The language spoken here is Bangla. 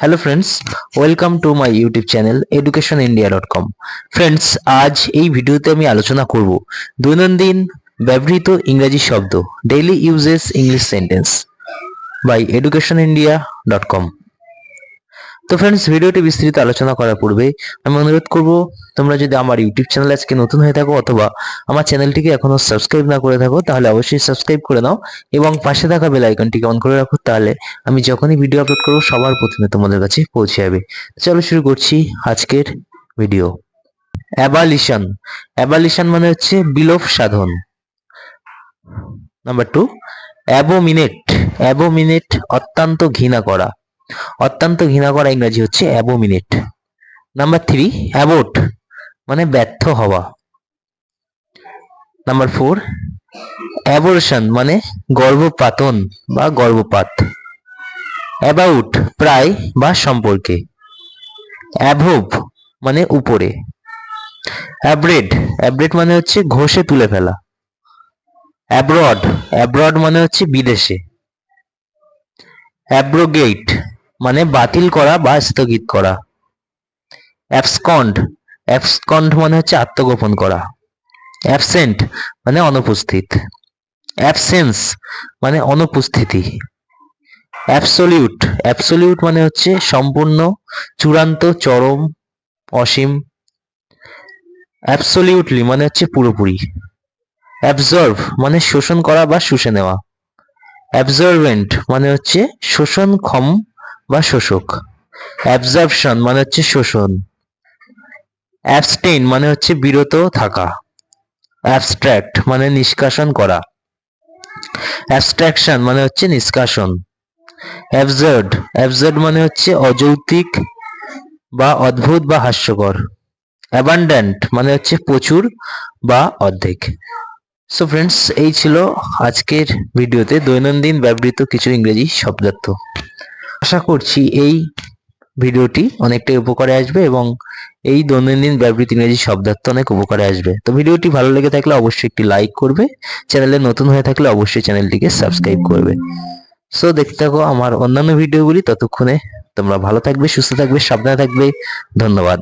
Hello friends welcome to my YouTube channel education India dot com friends আজ এই ভিডিওতে আমি আলোচনা করব দৈনন্দিন ব্যবহৃত ইংরেজি শব্দ daily uses English sentence by education India dot com তো ফ্রেন্ডস ভিডিওটি বিস্তৃত আলোচনা করার পূর্বে আমি অনুরোধ করব, তোমরা যদি আমার ইউটিউব চ্যানেল আজকে নতুন হয়ে থাকো অথবা আমার চ্যানেলটিকে এখনও সাবস্ক্রাইব না করে থাকো, তাহলে অবশ্যই সাবস্ক্রাইব করে নাও এবং পাশে থাকা বেল আইকনটিকে অন করে রাখো, তাহলে আমি যখনই ভিডিও আপলোড করব, সবার প্রথমে তোমাদের কাছে পৌঁছে যাবে। চলো শুরু করছি আজকের ভিডিও অ্যাবালিশন অ্যাবালিশন মানে হচ্ছে বিলোপ সাধন। নাম্বার টু অ্যাবোমিনেট অ্যাবোমিনেট অত্যন্ত ঘৃণা করা। অত্যন্ত ঘৃণা করা ইংরাজি হচ্ছে অ্যাবোমিনেট নাম্বার থ্রি অ্যাবোট মানে ব্যর্থ হওয়া। নাম্বার ফোর অ্যাবর্শন মানে গর্ভপাতন বা গর্ভপাত। অ্যাবাউট প্রায় বা সম্পর্কে। অ্যাভোভ মানে উপরে। অ্যাব্রেড অ্যাব্রেড মানে হচ্ছে ঘষে তুলে ফেলা। অ্যাব্রড অ্যাব্রড মানে হচ্ছে বিদেশে। অ্যাব্রোগেট মানে বাতিল করা বা স্থগিত করা। অ্যাবসকন্ড অ্যাবসকন্ড মানে হচ্ছে আত্মগোপন করা। অ্যাবসেন্ট মানে অনুপস্থিত। অ্যাবসেন্স মানে অনুপস্থিতি। অ্যাবসলিউট অ্যাবসলিউট মানে হচ্ছে সম্পূর্ণ, চূড়ান্ত, চরম, অসীম। অ্যাবসলিউটলি মানে হচ্ছে পুরোপুরি। অ্যাবজর্ভ মানে শোষণ করা বা শুষে নেওয়া। অ্যাবজর্ভেন্ট মানে হচ্ছে শোষণক্ষম বা শোষক। অ্যাবজর্পশন মানে হচ্ছে শোষণ। অ্যাবস্টেইন মানে হচ্ছে বিরত থাকা। অ্যাবস্ট্রাক্ট মানে নিষ্কাশন করা। অ্যাবস্ট্রাকশন মানে হচ্ছে নিষ্কাশন। অ্যাবজার্ড অ্যাবজার্ড মানে হচ্ছে অযৌক্তিক বা অদ্ভুত বা হাস্যকর। অ্যাবান্ড্যান্ট মানে হচ্ছে প্রচুর বা অর্ধেক। সো ফ্রেন্ডস এই ছিল আজকের ভিডিওতে দৈনন্দিন ব্যবহৃত কিছু ইংরেজি শব্দার্থ। আশা করছি এই ভিডিওটি অনেকটাই উপকারে আসবে এবং এই দৈনন্দিন ব্যবহৃত ইংরেজি শব্দার্থ অনেক উপকারে আসবে। তো ভিডিওটি ভালো লেগে থাকলে অবশ্যই একটি লাইক করবে। চ্যানেলে নতুন হয়ে থাকলে অবশ্যই চ্যানেলটিকে সাবস্ক্রাইব করবে। সো দেখতে থাকো আমার অন্যান্য ভিডিওগুলি। ততক্ষণে তোমরা ভালো থাকবে, সুস্থ থাকবে, সাবধানে থাকবে। ধন্যবাদ।